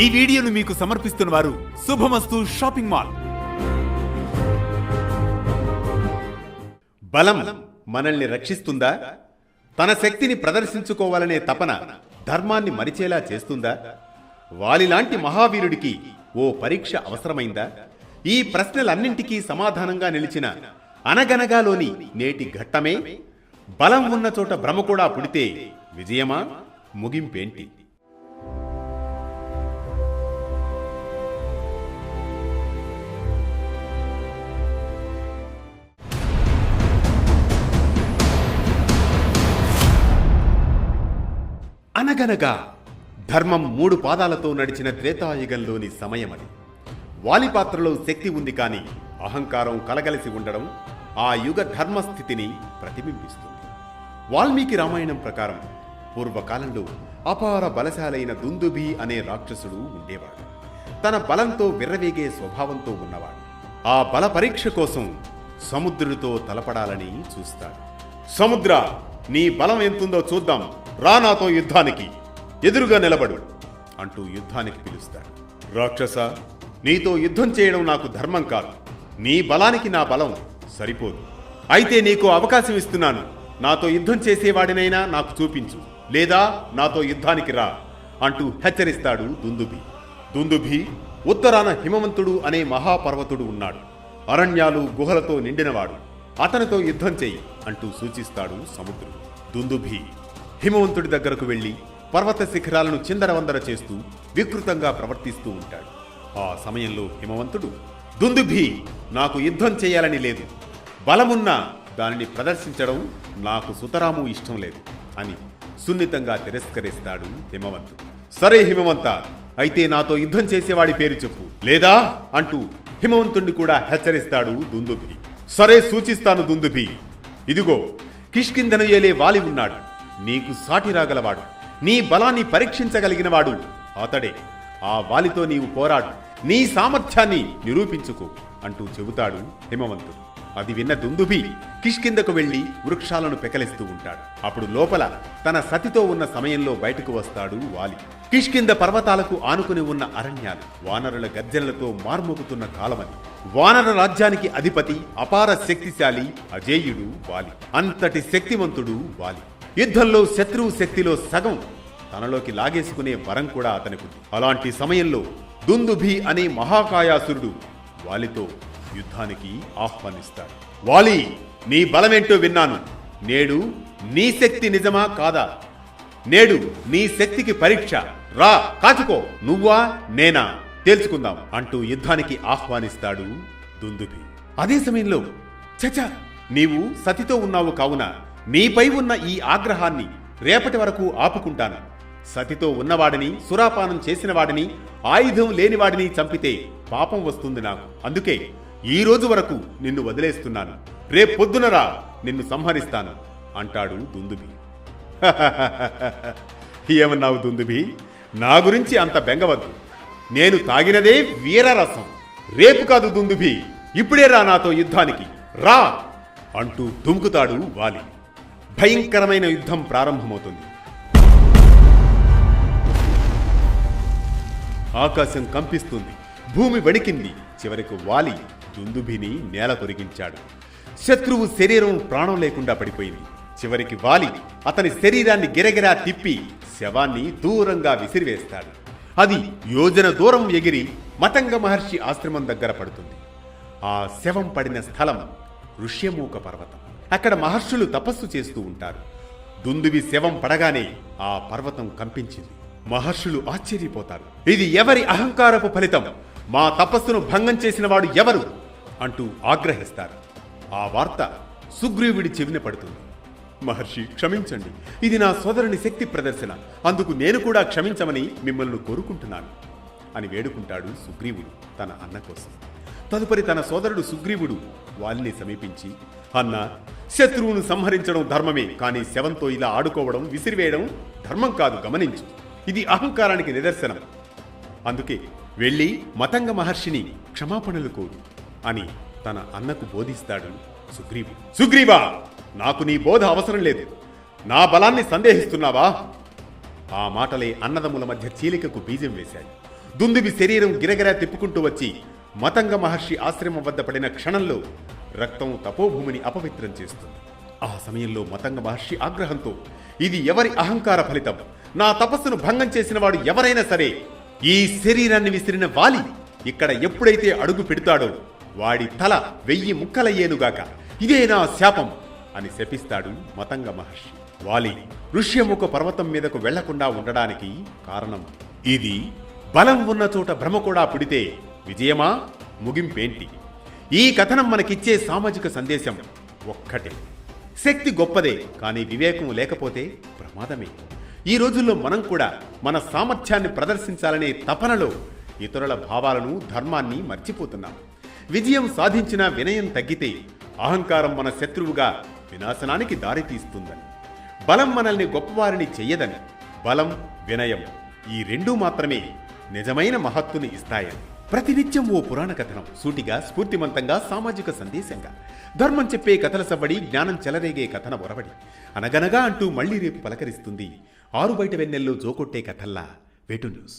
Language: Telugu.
ఈ వీడియోను మీకు సమర్పిస్తున్న వారు శుభమస్తు షాపింగ్ మాల్. బలం మనల్ని రక్షిస్తుందా? తన శక్తిని ప్రదర్శించుకోవాలనే తపన ధర్మాన్ని మరిచేలా చేస్తుందా? వాలిలాంటి మహావీరుడికి ఓ పరీక్ష అవసరమైందా? ఈ ప్రశ్నలన్నింటికీ సమాధానంగా నిలిచిన అనగనగాలోని నేటి ఘట్టమే? బలం ఉన్న చోట భ్రమ కూడా పుడితే విజయమా? ముగింపేంటి? అనగనగా ధర్మం మూడు పాదాలతో నడిచిన త్రేతాయుగంలోని సమయమది వాలి పాత్రలో శక్తి ఉంది కాని అహంకారం కలగలిసి ఉండడం ఆ యుగ ధర్మస్థితిని ప్రతిబింబిస్తుంది. వాల్మీకి రామాయణం ప్రకారం పూర్వకాలంలో అపార బలశాలైన దుందుభి అనే రాక్షసుడు ఉండేవాడు. తన బలంతో విర్రవేగే స్వభావంతో ఉన్నవాడు. ఆ బల పరీక్ష కోసం సముద్రుడితో తలపడాలని చూస్తాడు. సముద్ర నీ బలం ఎంతుందో చూద్దాం. రా నాతో యుద్ధానికి ఎదురుగా నిలబడు అంటూ యుద్ధానికి పిలుస్తాడు. రాక్షస! నీతో యుద్ధం చేయడం నాకు ధర్మం కాదు. నీ బలానికి నా బలం సరిపోదు. అయితే నీకు అవకాశం ఇస్తున్నాను. నాతో యుద్ధం చేసేవాడినైనా నాకు చూపించు. లేదా నాతో యుద్ధానికి రా అంటూ హెచ్చరిస్తాడు దుందుభి. దుందుభి ఉత్తరాన హిమవంతుడు అనే మహాపర్వతుడు ఉన్నాడు. అరణ్యాలు గుహలతో నిండినవాడు. అతనితో యుద్ధం చెయ్యి అంటూ సూచిస్తాడు సముద్రుడు. దుందుభి హిమవంతుడి దగ్గరకు వెళ్ళి పర్వత శిఖరాలను చిందరవందర చేస్తూ వికృతంగా ప్రవర్తిస్తూ ఉంటాడు. ఆ సమయంలో హిమవంతుడు దుందుభి నాకు యుద్ధం చేయాలని లేదు. బలమున్నా దానిని ప్రదర్శించడం నాకు సుతరాము ఇష్టం లేదు అని సున్నితంగా తిరస్కరిస్తాడు హిమవంతుడు. సరే హిమవంత అయితే నాతో యుద్ధం చేసేవాడి పేరు చెప్పు. లేదా? అంటూ హిమవంతుణ్ణి కూడా హెచ్చరిస్తాడు దుందుభి. సరే సూచిస్తాను దుందుభి. ఇదిగో కిష్కిందను ఏలే వాలి ఉన్నాడు. నీకు సాటి రాగలవాడు. నీ బలాన్ని పరీక్షించగలిగినవాడు అతడే. ఆ వాలితో నీవు పోరాడు. నీ సామర్థ్యాన్ని నిరూపించుకో అంటూ చెబుతాడు హిమవంతుడు. అది విన్న దుందుభి కిష్కిందకు వెళ్ళి వృక్షాలను పెకలిస్తూ ఉంటాడు. అప్పుడు లోపల తన సతితో ఉన్న సమయంలో బయటకు వస్తాడు వాలి. కిష్కింద పర్వతాలకు ఆనుకుని ఉన్న అరణ్యాలు వానరుల గర్జనలతో మార్మోగుతున్న కాలమది వానర రాజ్యానికి అధిపతి అపార శక్తిశాలి అజేయుడు వాలి. అంతటి శక్తివంతుడు వాలి. యుద్ధంలో శత్రువు శక్తిలో సగం. తనలోకి లాగేసుకునే వరం కూడా అతనికి. అలాంటి సమయంలో దుందుభి అనే మహాకాయాసురుడు వాలితో యుద్ధానికి ఆహ్వానిస్తాడు. వాలి నీ బలమేంటో విన్నాను. నేడు నీ శక్తి నిజమా కాదా? నేడు నీ శక్తికి పరీక్ష. రా కాచుకో. నువ్వా నేనా? తేల్చుకుందాం అంటూ యుద్ధానికి ఆహ్వానిస్తాడు దుందుభి. అదే సమయంలో చచ నీవు సతితో ఉన్నావు కావున నీపై ఉన్న ఈ ఆగ్రహాన్ని రేపటి వరకు ఆపుకుంటాను. సతితో ఉన్నవాడిని సురాపానం చేసినవాడిని ఆయుధం లేనివాడిని చంపితే పాపం వస్తుంది నాకు. అందుకే ఈ రోజు వరకు నిన్ను వదిలేస్తున్నాను. రేపొద్దునరా నిన్ను సంహరిస్తాను అంటాడు దుందుబి. ఏమన్నావు దుందుబి? నా గురించి అంత బెంగవద్దు. నేను తాగినదే వీరరసం రేపు కాదు దుందుబి ఇప్పుడే రా నాతో యుద్ధానికి. రా! అంటూ దుముకుతాడు వాలి. భయంకరమైన యుద్ధం ప్రారంభమవుతుంది. ఆకాశం కంపిస్తుంది భూమి వణికింది చివరికి వాలి దుందుభిని నేల కొరిగించాడు శత్రువు శరీరం ప్రాణం లేకుండా పడిపోయింది. చివరికి వాలి అతని శరీరాన్ని గిరగిరా తిప్పి శవాన్ని దూరంగా విసిరివేస్తాడు. అది యోజన దూరం ఎగిరి మతంగ మహర్షి ఆశ్రమం దగ్గర పడుతుంది. ఆ శవం పడిన స్థలం ఋష్యమూక పర్వతం. అక్కడ మహర్షులు తపస్సు చేస్తూ ఉంటారు. దుందువి శవం పడగానే ఆ పర్వతం కంపించింది. మహర్షులు ఆశ్చర్యపోతారు. ఇది ఎవరి అహంకారపు ఫలితం? మా తపస్సును భంగం చేసిన వాడు ఎవరు? అంటూ ఆగ్రహిస్తారు. ఆ వార్త సుగ్రీవుడి చెవిన పడుతుంది. మహర్షి క్షమించండి. ఇది నా సోదరుని శక్తి ప్రదర్శన. అందుకు నేను కూడా క్షమించమని మిమ్మల్ని కోరుకుంటున్నాను. అని వేడుకుంటాడు సుగ్రీవుడు తన అన్న కోసం తదుపరి తన సోదరుడు సుగ్రీవుడు వాలిని సమీపించి అన్న శత్రువును సంహరించడం ధర్మమే కానీ శవంతో ఇలా ఆడుకోవడం విసిరివేయడం ధర్మం కాదు గమనించు. ఇది అహంకారానికి నిదర్శనం. అందుకే వెళ్ళి మతంగ మహర్షిని క్షమాపణలు కోరు అని తన అన్నకు బోధిస్తాడు సుగ్రీవు సుగ్రీవా నాకు నీ బోధ అవసరం లేదు. నా బలాన్ని సందేహిస్తున్నావా? ఆ మాటలే అన్నదమ్ముల మధ్య చీలికకు బీజం వేశాయి. దుందుబి శరీరం గిరగిరా తిప్పుకుంటూ వచ్చి మతంగ మహర్షి ఆశ్రమం వద్ద పడిన క్షణంలో రక్తం తపోభూమిని అపవిత్రం చేస్తుంది. ఆ సమయంలో మతంగ మహర్షి ఆగ్రహంతో ఇది ఎవరి అహంకార ఫలితం? నా తపస్సును భంగం చేసిన వాడు ఎవరైనా సరే ఈ శరీరాన్ని విసిరిన వాలి ఇక్కడ ఎప్పుడైతే అడుగు పెడతాడో వాడి తల వెయ్యి ముక్కలయ్యేనుగాక. ఇదే నా శాపం అని శపిస్తాడు మతంగ మహర్షి. వాలి ఋష్యముఖ పర్వతం మీదకు వెళ్ళకుండా ఉండడానికి కారణం ఇది. బలం ఉన్న చోట భ్రమ కూడా పుడితే విజయమా? ముగింపేంటి? ఈ కథనం మనకిచ్చే సామాజిక సందేశం ఒక్కటే. శక్తి గొప్పదే కానీ వివేకం లేకపోతే ప్రమాదమే. ఈ రోజుల్లో మనం కూడా మన సామర్థ్యాన్ని ప్రదర్శించాలనే తపనలో ఇతరుల భావాలను ధర్మాన్ని మర్చిపోతున్నాం. విజయం సాధించిన వినయం తగ్గితే అహంకారం మన శత్రువుగా వినాశనానికి దారితీస్తుందని. బలం మనల్ని గొప్పవారిని చెయ్యదని. బలం వినయం ఈ రెండూ మాత్రమే నిజమైన మహత్తుని ఇస్తాయని. ప్రతినిత్యం ఓ పురాణ కథనం. సూటిగా స్ఫూర్తిమంతంగా సామాజిక సందేశంగా. ధర్మం చెప్పే కథల సవ్వడి జ్ఞానం చెలరేగే కథన ఒరవడి. అనగనగా అంటూ మళ్ళీ రేపు పలకరిస్తుంది ఆరు బయట వెన్నెల్లో జోకొట్టే కథల్లా వేటు న్యూస్.